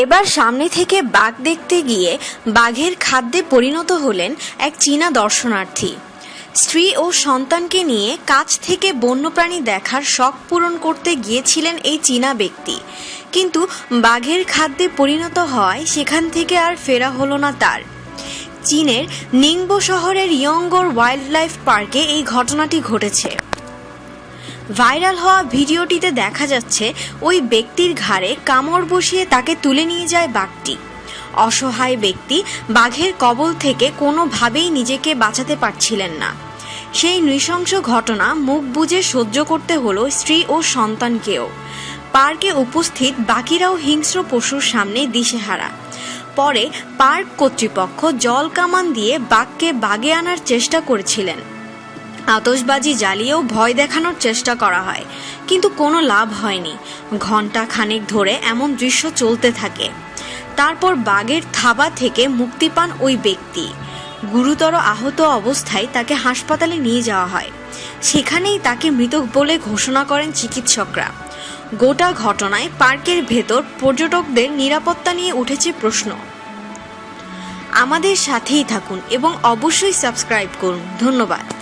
এবার সামনে থেকে বাঘ দেখতে গিয়ে বাঘের খাদ্যে পরিণত হলেন এক চীনা দর্শনার্থী। স্ত্রী ও সন্তানকে নিয়ে কাছ থেকে বন্যপ্রাণী দেখার শখ পূরণ করতে গিয়েছিলেন এই চীনা ব্যক্তি। কিন্তু বাঘের খাদ্যে পরিণত হওয়ায় সেখান থেকে আর ফেরা হলো না তার। চীনের নিংবো শহরের ইয়ঙ্গর ওয়াইল্ড লাইফ পার্কে এই ঘটনাটি ঘটেছে। ভাইরাল হওয়া ভিডিওটিতে দেখা যাচ্ছে ওই ব্যক্তির ঘাড়ে কামড় বসিয়ে তাকে তুলে নিয়ে যায় বাঘটি। অসহায় ব্যক্তি বাঘের কবল থেকে কোনোভাবেই নিজেকে বাঁচাতে পারছিলেন না। সেই নৃশংস ঘটনা মুখ বুজে সহ্য করতে হলো স্ত্রী ও সন্তানকেও। পার্কে উপস্থিত বাকিরাও হিংস্র পশুর সামনে দিশেহারা। পরে পার্ক কর্তৃপক্ষ জল কামান দিয়ে বাঘকে বাগে আনার চেষ্টা করেছিলেন। আতশবাজি জ্বালিয়েও ভয় দেখানোর চেষ্টা করা হয়। কিন্তু কোনো লাভ হয়নি। ঘণ্টা খানেক ধরে এমন দৃশ্য চলতে থাকে। তারপর বাঘের থাবা থেকে মুক্তি পান ওই ব্যক্তি। গুরুতর আহত অবস্থায় তাকে হাসপাতালে নিয়ে যাওয়া হয়। সেখানেই তাকে মৃত বলে ঘোষণা করেন চিকিৎসকরা। গোটা ঘটনায় পার্কের ভেতর পর্যটকদের নিরাপত্তা নিয়ে উঠেছে প্রশ্ন। আমাদের সাথেই থাকুন এবং অবশ্যই সাবস্ক্রাইব করুন। ধন্যবাদ।